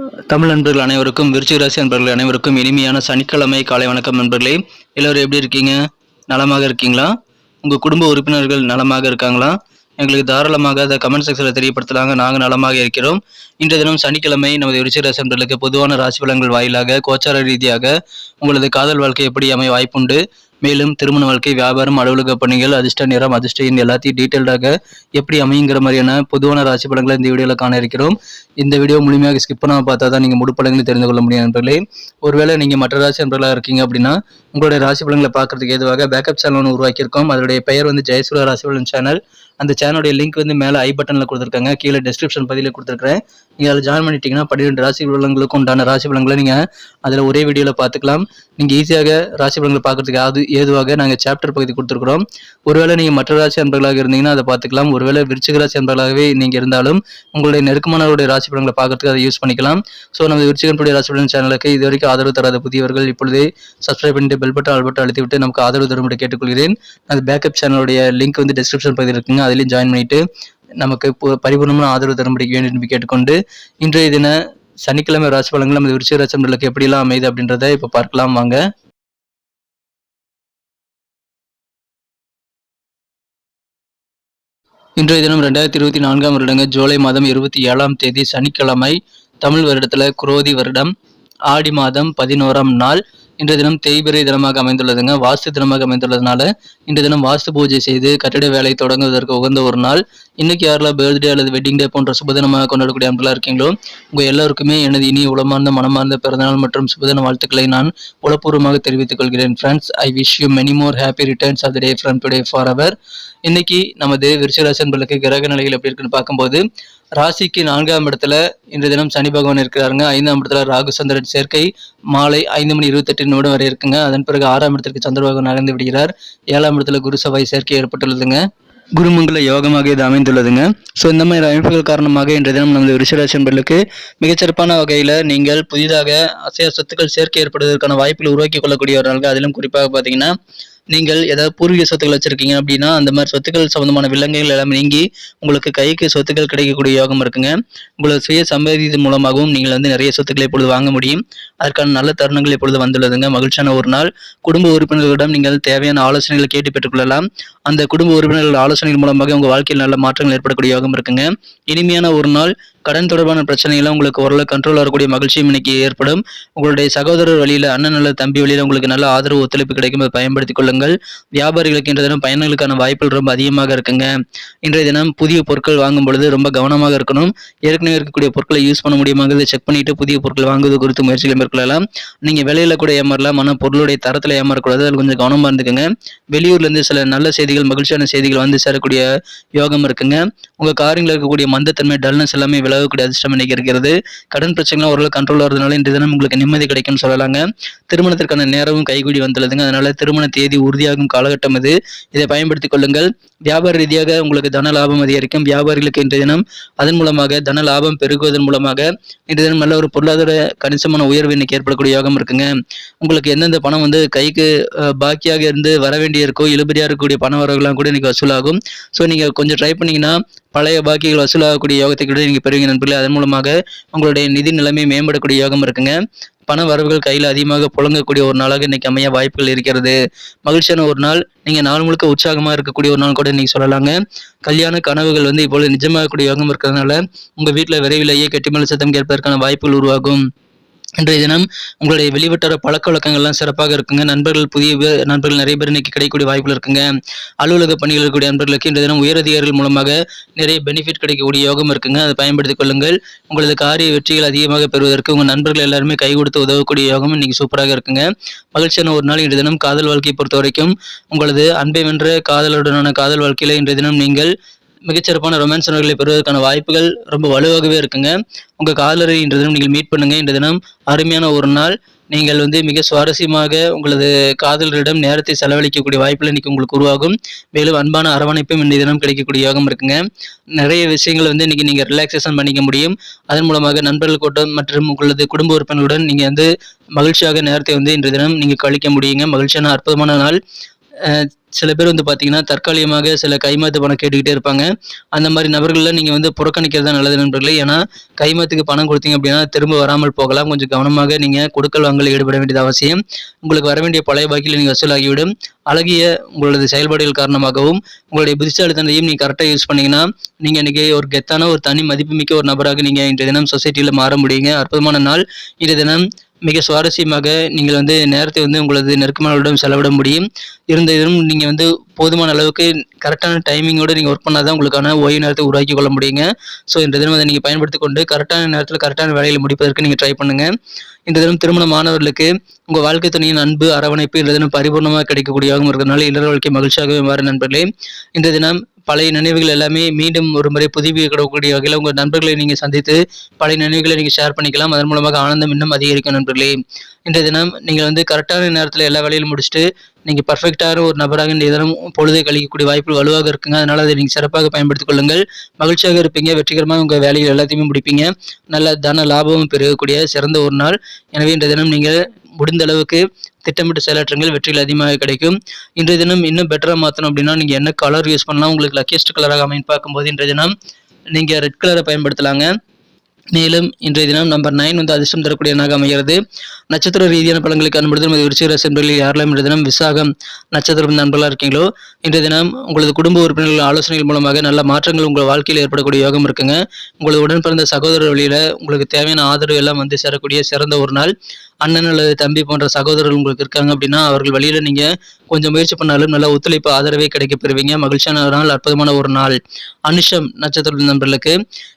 தமிழ் நண்பர்கள் அனைவருக்கும் விருச்சிகராசி நண்பர்கள் அனைவருக்கும் இனிமையான சனிக்கிழமை காலை வணக்கம் நண்பர்களே. எல்லோரும் எப்படி இருக்கீங்க? நலமாக இருக்கீங்களா? உங்கள் குடும்ப உறுப்பினர்கள் நலமாக இருக்காங்களா? எங்களுக்கு தாராளமாக அதை கமெண்ட் செக்ஷனில் தெரியப்படுத்தலாங்க. நாங்கள் நலமாக இருக்கிறோம். இன்றைய தினம் சனிக்கிழமை நமது விருச்சிகராசி நண்பர்களுக்கு பொதுவான ராசி பலன்கள் வாயிலாக கோச்சார ரீதியாக உங்களது காதல் வாழ்க்கை எப்படி அமைய வாய்ப்புண்டு? மேலும் திருமண வாழ்க்கை வியாபாரம் அலுவலக பணிகள் அதிர்ஷ்ட நிறம் அதிர்ஷ்ட எண் எல்லாத்தையும் டீட்டெயில்டாக எப்படி அமையுங்கிற மாதிரியான பொதுவான ராசி பலன்களை இந்த வீடியோவில் காண இருக்கிறோம். இந்த வீடியோ முழுமையாக ஸ்கிப் பண்ணாமல் பார்த்தா தான் நீங்கள் முழு தெரிந்து கொள்ள முடியும் நண்பர்களே. ஒருவேளை நீங்கள் மற்ற ராசி நண்பர்களாக இருக்கீங்க அப்படின்னா உங்களுடைய ராசி பலன்களை பார்க்கறதுக்கு ஏதுவாக பேக்கப் சேனல் ஒன்று உருவாக்கியிருக்கோம். அதனுடைய பெயர் வந்து ஜெயசூர ராசி பலன் சேனல் அந்த சேனலுடைய லிங்க் வந்து மேலே ஐ பட்டனில் கொடுத்துருக்காங்க. கீழே டிஸ்கிரிப்ஷன் பதிவில் கொடுத்துருக்குறேன். நீங்கள் அதில் ஜாயின் பண்ணிட்டீங்கன்னா பன்னிரெண்டு ராசி பலன்களுக்கு உண்டான ராசி பலன்களை நீங்கள் அதில் ஒரே வீடியோவில் பார்த்துக்கலாம். நீங்கள் ஈஸியாக ராசி பலன்களை பார்க்கறதுக்கு அது ஏதுவாக நாங்கள் சாப்டர் பகுதி கொடுத்துருக்குறோம். ஒருவேளை நீங்கள் மற்ற ராசி அன்பர்களாக இருந்தீங்கன்னா அதை பார்த்துக்கலாம். ஒருவேளை விருச்சிக ராசி அன்பர்களாகவே நீங்கள் இருந்தாலும் உங்களுடைய நெருக்கமானவருடைய ராசி படங்களை பார்க்கறதுக்கு அதை யூஸ் பண்ணிக்கலாம். ஸோ நம்ம விருச்சிகனுடைய ராசி பலன் சேனலுக்கு இது வரைக்கும் ஆதரவு தராத புதியவர்கள் இப்பொழுதே சப்ஸ்கிரைப் பண்ணிட்டு பெல் பட்டன் ஆல் பட்டன் அழுத்தி விட்டு நமக்கு ஆதரவு தரும்படி கேட்டுக்கொள்கிறேன். அது பேக்கப் சேனலுடைய லிங்க் வந்து டிஸ்கிரிப்ஷன் பகுதியில் இருக்குங்க. அதிலையும் ஜாயின் பண்ணிட்டு நமக்கு பரிபூர்ணமான ஆதரவு தரும்படி வேண்டும் என்று கேட்டுக்கொண்டு இன்றைய தின சனிக்கிழமை ராசி பலன்கள் நமது விருச்சிக ராசி நண்பர்களுக்கு எப்படிலாம் அமையுது அப்படின்றத இப்போ பார்க்கலாம். வாங்க. இன்றைய தினம் ரெண்டாயிரத்தி இருபத்தி நான்காம் வருடங்க ஜூலை மாதம் இருபத்தி ஏழாம் தேதி சனிக்கிழமை தமிழ் வருடத்துல குரோதி வருடம். ஆடி மாதம் பதினோராம் நாள். இன்றைய தினம் தேய்பிரை தினமாக அமைந்துள்ளதுங்க. வாஸ்து தினமாக அமைந்துள்ளதுனால இன்றைய தினம் வாஸ்து பூஜை செய்து கட்டிட வேலை தொடங்குவதற்கு உகந்த ஒரு நாள். இன்னைக்கு யாரெல்லாம் பர்த்டே அல்லது வெட்டிங் டே போன்ற சுபதினமாக கொண்டாடக்கூடிய அன்பர்களாக இருக்கீங்களோ உங்க எல்லாருக்குமே எனது இனி உளமார்ந்த மனமார்ந்த பிறந்தநாள் மற்றும் சுபதின வாழ்த்துக்களை நான் உளப்பூர்வமாக தெரிவித்துக் கொள்கிறேன். Friends I wish you many more happy returns of the day from today for our இன்னைக்கு நமது விருச்சிகராசி அன்பர்களுக்கு கிரக நிலைகள் எப்படி இருக்குன்னு பார்க்கும்போது ராசிக்கு நான்காம் இடத்துல இன்றைய தினம் சனி பகவான் இருக்கிறாருங்க. ஐந்தாம் இடத்துல ராகு சந்திரன் சேர்க்கை. மாலை ஐந்து மணி இருபத்தெட்டு நிமிடம் வரை இருக்குங்க. அதன் பிறகு ஆறாம் இடத்திற்கு சந்திர பகவான் நகர்ந்து விடுகிறார். ஏழாம் இடத்துல குரு செவ்வாய் சேர்க்கை ஏற்பட்டுள்ளதுங்க. குருமங்கல யோகமாக இது அமைந்துள்ளதுங்க. ஸோ இந்த மாதிரி அமைப்புகள் காரணமாக இன்றைய தினம் நமது விருஷராசி என்பர்களுக்கு மிகச்சிறப்பான வகையில் நீங்கள் புதிதாக அசைய சொத்துக்கள் சேர்க்கை ஏற்படுவதற்கான வாய்ப்புகள் உருவாக்கி கொள்ளக்கூடிய ஒரு நாள் அதிலும் குறிப்பாக பார்த்தீங்கன்னா நீங்கள் ஏதாவது பூர்வீக சொத்துக்கள் வச்சுருக்கீங்க அப்படின்னா அந்த மாதிரி சொத்துக்கள் சம்பந்தமான விலங்குகள் எல்லாம் நீங்கி உங்களுக்கு கைக்கு சொத்துக்கள் கிடைக்கக்கூடிய யோகம் இருக்குங்க. உங்களோட சுய சம்பாதியத்தின் மூலமாகவும் நீங்கள் வந்து நிறைய சொத்துக்களை இப்பொழுது வாங்க முடியும். அதற்கான நல்ல தருணங்கள் இப்பொழுது வந்துள்ளதுங்க. மகிழ்ச்சியான ஒரு நாள். குடும்ப உறுப்பினர்களிடம் நீங்கள் தேவையான ஆலோசனைகளை கேட்டு பெற்றுக்கொள்ளலாம். அந்த குடும்ப உறுப்பினர்கள் ஆலோசனைகள் மூலமாக உங்கள் வாழ்க்கையில் நல்ல மாற்றங்கள் ஏற்படக்கூடிய யோகம் இருக்குங்க. இனிமையான ஒரு நாள். கடன் தொடர்பான பிரச்சனைகளும் உங்களுக்கு ஓரளவு கண்ட்ரோல் வரக்கூடிய மகிழ்ச்சியும் இன்னைக்கு ஏற்படும். உங்களுடைய சகோதரர் வழியில அண்ணன் நல்ல தம்பி வழியில உங்களுக்கு நல்ல ஆதரவு ஒத்துழைப்பு கிடைக்கும் அதை பயன்படுத்திக் கொள்ளுங்கள். வியாபாரிகளுக்கு இன்றைய தினம் பயணங்களுக்கான வாய்ப்புகள் ரொம்ப அதிகமாக இருக்குங்க. இன்றைய தினம் புதிய பொருட்கள் வாங்கும் பொழுது ரொம்ப கவனமாக இருக்கணும். ஏற்கனவே இருக்கக்கூடிய பொருட்களை யூஸ் பண்ண முடியுமாங்கிறத செக் பண்ணிட்டு புதிய பொருட்கள் வாங்குவது குறித்து முயற்சிகளை மேற்கொள்ளலாம். நீங்க விலையில கூட ஏமாறலாம் ஆனால் பொருளுடைய தரத்தில் ஏமாறக்கூடாது. அதில் கொஞ்சம் கவனமா இருந்துக்கோங்க. வெளியூர்ல இருந்து சில நல்ல செய்திகள் மகிழ்ச்சியான செய்திகள் வந்து சேரக்கூடிய யோகம் இருக்குங்க. உங்க காரியங்களில் இருக்கக்கூடிய மந்தத்தன்மை டல்னஸ் எல்லாமே விலகக்கூடிய அதிர்ஷ்டம் இன்னைக்கு இருக்கிறது கடன் பிரச்சனைலாம் ஓரளவு கண்ட்ரோல் வரதுனால இன்றைய தினம் உங்களுக்கு நிம்மதி கிடைக்கும்னு சொல்லலாங்க. திருமணத்திற்கான நேரமும் கைகூடி வந்துள்ளதுங்க. அதனால திருமண தேதி உறுதியாகும் காலகட்டம் இது. இதை பயன்படுத்திக் கொள்ளுங்கள். வியாபார ரீதியாக உங்களுக்கு தன லாபம் அதிகரிக்கும். வியாபாரிகளுக்கு இன்றைய தினம் அதன் மூலமாக தன லாபம் பெருகுவதன் மூலமாக இன்றைய தினம் நல்ல ஒரு பொருளாதார கணிசமான உயர்வு இன்னைக்கு ஏற்படக்கூடிய யோகம் இருக்குங்க. உங்களுக்கு எந்தெந்த பணம் வந்து கைக்கு பாக்கியாக இருந்து வர வேண்டியிருக்கோ இருக்கோ இருக்கக்கூடிய பண வரவுகள்லாம் கூட இன்னைக்கு வசூலாகும். ஸோ நீங்க கொஞ்சம் ட்ரை பண்ணீங்கன்னா பழைய பாக்கிகள் வசூலாகக்கூடிய யோகத்தை கூட நீங்க பெறுவீங்க நண்பர்களே அதன் மூலமாக உங்களுடைய நிதி நிலைமை மேம்படக்கூடிய யோகம் இருக்குங்க. பண வரவுகள் கையில் அதிகமாக புழங்கக்கூடிய ஒரு நாளாக இன்னைக்கு அமைய வாய்ப்புகள் இருக்கிறது. மகிழ்ச்சியான ஒரு நாள். நீங்க நாள் முழுக்க உற்சாகமா இருக்கக்கூடிய ஒரு நாள் கூட நீங்க சொல்லலாங்க. கல்யாண கனவுகள் வந்து இப்பொழுது நிஜமாகக்கூடிய யோகம் இருக்கிறதுனால உங்க வீட்டில் விரைவிலேயே கெட்டிமலை சத்தம் கேட்பதற்கான வாய்ப்புகள் உருவாகும். இன்றைய தினம் உங்களுடைய வெளிவட்டார பழக்க வழக்கங்கள்லாம் சிறப்பாக இருக்குங்க. நண்பர்கள் புதிய நண்பர்கள் நிறைய பேர் இன்னைக்கு கிடைக்கக்கூடிய வாய்ப்புகள் இருக்குங்க. அலுவலக பணிகள் இருக்கக்கூடிய நண்பர்களுக்கு இன்றைய தினம் உயரதிகாரிகள் மூலமாக நிறைய பெனிஃபிட் கிடைக்கக்கூடிய யோகம் இருக்குங்க. அதை பயன்படுத்திக் கொள்ளுங்கள். உங்களது காரிய வெற்றிகள் அதிகமாக பெறுவதற்கு உங்கள் நண்பர்கள் எல்லாருமே கை கொடுத்து உதவக்கூடிய யோகம் இன்னைக்கு சூப்பராக இருக்குங்க. மகிழ்ச்சியான ஒரு நாள் இன்றைய தினம். காதல் வாழ்க்கையை பொறுத்த வரைக்கும் உங்களது அன்பை வென்ற காதலுடனான காதல் வாழ்க்கையில் இன்றைய தினம் நீங்கள் மிகச்சிறப்பான ரொமான்ஸ் உணர்வுகளை பெறுவதற்கான வாய்ப்புகள் ரொம்ப வலுவாகவே இருக்குங்க. உங்கள் காதலரை இன்று தினம் நீங்கள் மீட் பண்ணுங்க. இன்று தினம் அருமையான ஒரு நாள். நீங்கள் வந்து மிக சுவாரஸ்யமாக உங்களது காதலரிடம் நேரத்தை செலவழிக்கக்கூடிய வாய்ப்புகள் இன்றைக்கி உங்களுக்கு உருவாகும். மேலும் அன்பான அரவணைப்பும் இன்றைய தினம் கிடைக்கக்கூடியதாகவும் இருக்குங்க. நிறைய விஷயங்கள் வந்து இன்னைக்கு நீங்கள் ரிலாக்ஸேஷன் பண்ணிக்க முடியும். அதன் மூலமாக நண்பர்கள் கூட்டம் மற்றும் உங்களது குடும்ப உறுப்பினர்களுடன் நீங்கள் வந்து மகிழ்ச்சியாக நேரத்தை வந்து இன்றைய தினம் நீங்கள் கழிக்க முடியுங்க. மகிழ்ச்சியான அற்புதமான நாள். சில பேர் வந்து பார்த்தீங்கன்னா தற்காலிகமாக சில கைமாத்து பணம் கேட்டுக்கிட்டே இருப்பாங்க. அந்த மாதிரி நபர்களில் நீங்கள் வந்து புறக்கணிக்கிறது தான் நல்லது நண்பர்களே. ஏன்னா கைமாத்துக்கு பணம் கொடுத்தீங்க அப்படின்னா திரும்ப வராமல் போகலாம். கொஞ்சம் கவனமாக நீங்கள் கொடுக்கல் வாங்கல் ஈடுபட வேண்டியது அவசியம். உங்களுக்கு வர வேண்டிய பழைய பாக்கியில் நீங்கள் வசூலாகிவிடும். அழகிய உங்களது செயல்பாடுகள் காரணமாகவும் உங்களுடைய புத்திசாலித்தனத்தையும் நீங்கள் கரெக்டாக யூஸ் பண்ணீங்கன்னா நீங்கள் இன்றைக்கி ஒரு கெத்தான ஒரு தனி மதிப்புமிக்க ஒரு நபராக நீங்கள் இன்றைய தினம் சொசைட்டியில் மாற முடியுங்க. அற்புதமான நாள். இன்றைய தினம் மிக சுவாரஸ்யமாக நீங்கள் வந்து நேரத்தை வந்து உங்களது நெருக்கமானவர்களிடம் செலவிட முடியும். இருந்த இதுவும் நீங்கள் வந்து போதுமான அளவுக்கு கரெக்டான டைமிங்கோடு நீங்கள் ஒர்க் பண்ணால் தான் உங்களுக்கான ஓய்வு நேரத்தை உருவாக்கி கொள்ள முடியுங்க. ஸோ இந்த தினம் அதை நீங்கள் பயன்படுத்தி கொண்டு கரெக்டான நேரத்தில் கரெக்டான வேலையில் முடிப்பதற்கு நீங்கள் ட்ரை பண்ணுங்கள் இந்த தினம் திருமணமானவர்களுக்கு உங்கள் வாழ்க்கை துணையின் அன்பு அரவணைப்பு இந்த தினம் பரிபூர்ணமாக கிடைக்கக்கூடியவாகவும் இருக்கிறதுனால இளர் வாழ்க்கை மகிழ்ச்சியாகவே மாறும் நண்பர்களே. இந்த தினம் பழைய நினைவுகள் எல்லாமே மீண்டும் ஒரு முறை புதுப்பிக்கக்கூடிய வகையில் உங்கள் நண்பர்களை நீங்கள் சந்தித்து பழைய நினைவுகளை நீங்கள் ஷேர் பண்ணிக்கலாம். அதன் மூலமாக ஆனந்தம் இன்னும் அதிகரிக்கும் நண்பர்களே. இன்றைய தினம் நீங்கள் வந்து கரெக்டான நேரத்தில் எல்லா வேலையிலும் முடிச்சுட்டு நீங்கள் பர்ஃபெக்டான ஒரு நபராக இன்றைய தினம் பொழுதை கழிக்கக்கூடிய வாய்ப்புகள் வலுவாக இருக்குங்க. அதனால் அதை நீங்கள் சிறப்பாக பயன்படுத்திக் கொள்ளுங்கள். மகிழ்ச்சியாக இருப்பீங்க. வெற்றிகரமாக உங்கள் வேலைகள் எல்லாத்தையுமே முடிப்பீங்க. நல்ல தன லாபமும் பெருகக்கூடிய சிறந்த ஒரு நாள். எனவே இன்றைய தினம் நீங்கள் முடிந்த அளவுக்கு திட்டமிட்டு செயலாற்றுங்கள் வெற்றிகள் அதிகமாக கிடைக்கும். இன்றைய தினம் இன்னும் பெட்டராக மாற்றணும் அப்படின்னா நீங்கள் என்ன கலர் யூஸ் பண்ணலாம் உங்களுக்கு லக்கியஸ்ட் கலராக அமைன்னு பார்க்கும்போது இன்றைய தினம் நீங்கள் ரெட் கலரை பயன்படுத்தலாங்க. மேலும் இன்றைய தினம் நம்பர் நைன் வந்து அதிர்ஷ்டம் தரக்கூடிய நாக அமைகிறது. நட்சத்திர ரீதியான பலன்களுக்கு அனுமதி நமது விருச்சிக யாரெல்லாம் இன்றைய தினம் விசாகம் நட்சத்திரம் நண்பர்களாக இருக்கீங்களோ இன்றைய தினம் உங்களது குடும்ப உறுப்பினர்கள் ஆலோசனைகள் மூலமாக நல்ல மாற்றங்கள் உங்கள் வாழ்க்கையில் ஏற்படக்கூடிய யோகம் இருக்குங்க. உங்களது உடன் பிறந்த சகோதரர் வழியில் உங்களுக்கு தேவையான ஆதரவு எல்லாம் வந்து சேரக்கூடிய சிறந்த ஒரு நாள். அண்ணன் அல்லது தம்பி போன்ற சகோதரர்கள் உங்களுக்கு இருக்காங்க அப்படின்னா அவர்கள் வழியில் நீங்கள் கொஞ்சம் முயற்சி பண்ணாலும் நல்ல ஒத்துழைப்பு ஆதரவே கிடைக்க பெறுவீங்க. மகிழ்ச்சியான ஒரு நாள் அற்புதமான ஒரு நாள். அனுஷம் நட்சத்திர நண்பர்களுக்கு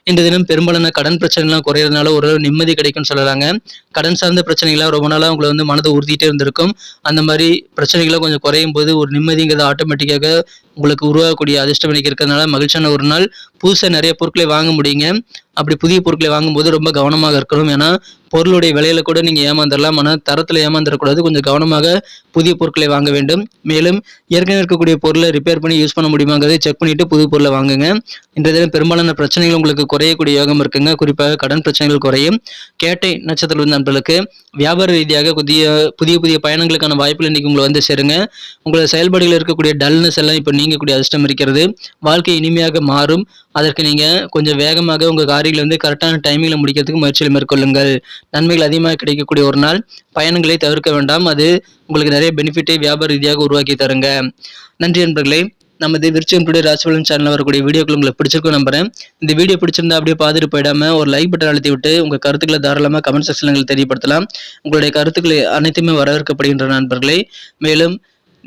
இந்த தினம் பெரும்பாலான கடன் பிரச்சனை டென்ஷன்லாம் குறையிறதுனால ஒரு நிம்மதி கிடைக்கும்னு சொல்லலாங்க. கடன் சார்ந்த பிரச்சனைகளாக ரொம்ப நாளாக உங்களை வந்து மனதை உறுத்திட்டே இருந்திருக்கும். அந்த மாதிரி பிரச்சனைகள்லாம் கொஞ்சம் குறையும் போது ஒரு நிம்மதிங்கிறது ஆட்டோமேட்டிக்காக உங்களுக்கு உருவாகக்கூடிய அதிர்ஷ்டம் இன்னைக்கு இருக்கிறதுனால மகிழ்ச்சியான ஒரு நாள். புதுசாக நிறைய பொருட்களை வாங்க முடியுங்க. அப்படி புதிய பொருட்களை வாங்கும்போது ரொம்ப கவனமாக இருக்கணும். ஏன்னா பொருளுடைய விலையில கூட நீங்கள் ஏமாந்துடலாம் ஆனால் தரத்தில் ஏமாந்துடக்கூடாது கொஞ்சம் கவனமாக புதிய பொருட்களை வாங்க வேண்டும். மேலும் ஏற்கனவே இருக்கக்கூடிய பொருளை ரிப்பேர் பண்ணி யூஸ் பண்ண முடியுமாங்கிறதை செக் பண்ணிட்டு புது பொருளை வாங்குங்க. இன்றைய தினம் பெரும்பாலான பிரச்சனைகள் உங்களுக்கு குறையக்கூடிய யோகம் இருக்குங்க. குறிப்பாக கடன் பிரச்சனைகள் குறையும். கேட்டை நட்சத்திர நண்பர்களுக்கு வியாபார ரீதியாக புதிய புதிய புதிய பயணங்களுக்கான வாய்ப்புகள் இன்னைக்கு உங்களை வந்து சேருங்க. உங்களோட செயல்பாடுகள் இருக்கக்கூடிய டல்னஸ் எல்லாம் இப்போ நீங்கக்கூடிய அதிர்ஷ்டம் இருக்கிறது. வாழ்க்கை இனிமையாக மாறும். அதற்கு நீங்கள் கொஞ்சம் வேகமாக உங்கள் காரியங்களை வந்து கரெக்டான டைமிங்கில் முடிக்கிறதுக்கு முயற்சியில் மேற்கொள்ளுங்கள். நன்மைகள் அதிகமாக கிடைக்கக்கூடிய ஒரு நாள். பயணங்களை தவிர்க்க வேண்டாம். அது உங்களுக்கு நிறைய பெனிஃபிட்டை வியாபார ரீதியாக உருவாக்கி தருங்க. நன்றி நண்பர்களே. நமது விருச்சம் டுடே ராசிபலன் சேனலில் வரக்கூடிய வீடியோக்கள் உங்களுக்கு பிடிச்சிருக்கும் நம்புறேன். இந்த வீடியோ பிடிச்சிருந்தா அப்படியே பார்த்துட்டு போயிடாம ஒரு லைக் பட்டன் அழுத்தி விட்டு உங்கள் கருத்துக்களை தாராளமாக கமெண்ட் செக்ஷனில் தெரியப்படுத்தலாம். உங்களுடைய கருத்துக்களை அனைத்துமே வரவேற்கப்படுகின்ற நண்பர்களே. மேலும்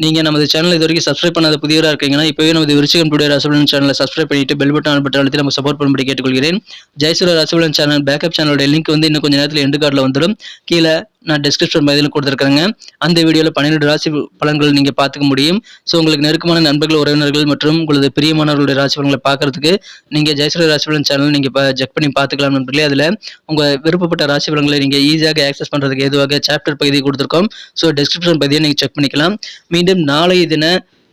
நீங்கள் நமது சேனல் இது வரைக்கும் சப்ஸ்கிரைப் பண்ணாத புதியவராக இருக்கீங்கன்னா இப்போவே நமது விருச்சிகம் டுடே ராசிபலன் சேனலை சப்ஸ்கிரைப் பண்ணிட்டு பெல் பட்டன் பட்டன் அழுத்தி நம்ம சப்போர்ட் பண்ணும்படி கேட்டுக்கொள்கிறேன். ஜெயசூர ராசிபலன் சேனல் பேக்கப் சேனலோட லிங்க் வந்து இன்னும் கொஞ்சம் நேரத்தில் எண்டு கார்டில் வந்துடும். கீழே நான் டிஸ்கிரிப்ஷன் பதில் கொடுத்துருக்காங்க அந்த வீடியோவில் பன்னிரெண்டு ராசி பலன்கள் நீங்கள் பார்த்துக்க முடியும். ஸோ உங்களுக்கு நெருக்கமான நண்பர்கள் உறவினர்கள் மற்றும் உங்களது பிரியமானவர்களுடைய ராசி பலன்களை பார்க்கறதுக்கு நீங்கள் ஜெயசூர ராசி பலன் சேனல் நீங்கள் இப்போ செக் பண்ணி பார்த்துக்கலாம் நண்பர்களே. அதில் உங்கள் விருப்பப்பட்ட ராசி பலன்களை நீங்கள் ஈஸியாக ஆக்சஸ் பண்ணுறதுக்கு எதுவாக சாப்டர் பகுதி கொடுத்துருக்கோம். ஸோ டிஸ்கிரிப்ஷன் பகுதியை நீங்கள் செக் பண்ணிக்கலாம். மீண்டும் நாளைய தின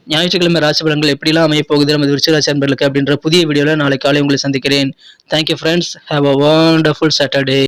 ஞாயிற்றுக்கிழமை ராசி பலன்கள் எப்படிலாம் அமைய போகுது? நமது விருச்சிகராசி அன்பர்களுக்கு அப்படின்ற புதிய வீடியோவில் நாளை காலை உங்களை சந்திக்கிறேன். Thank you friends have a wonderful Saturday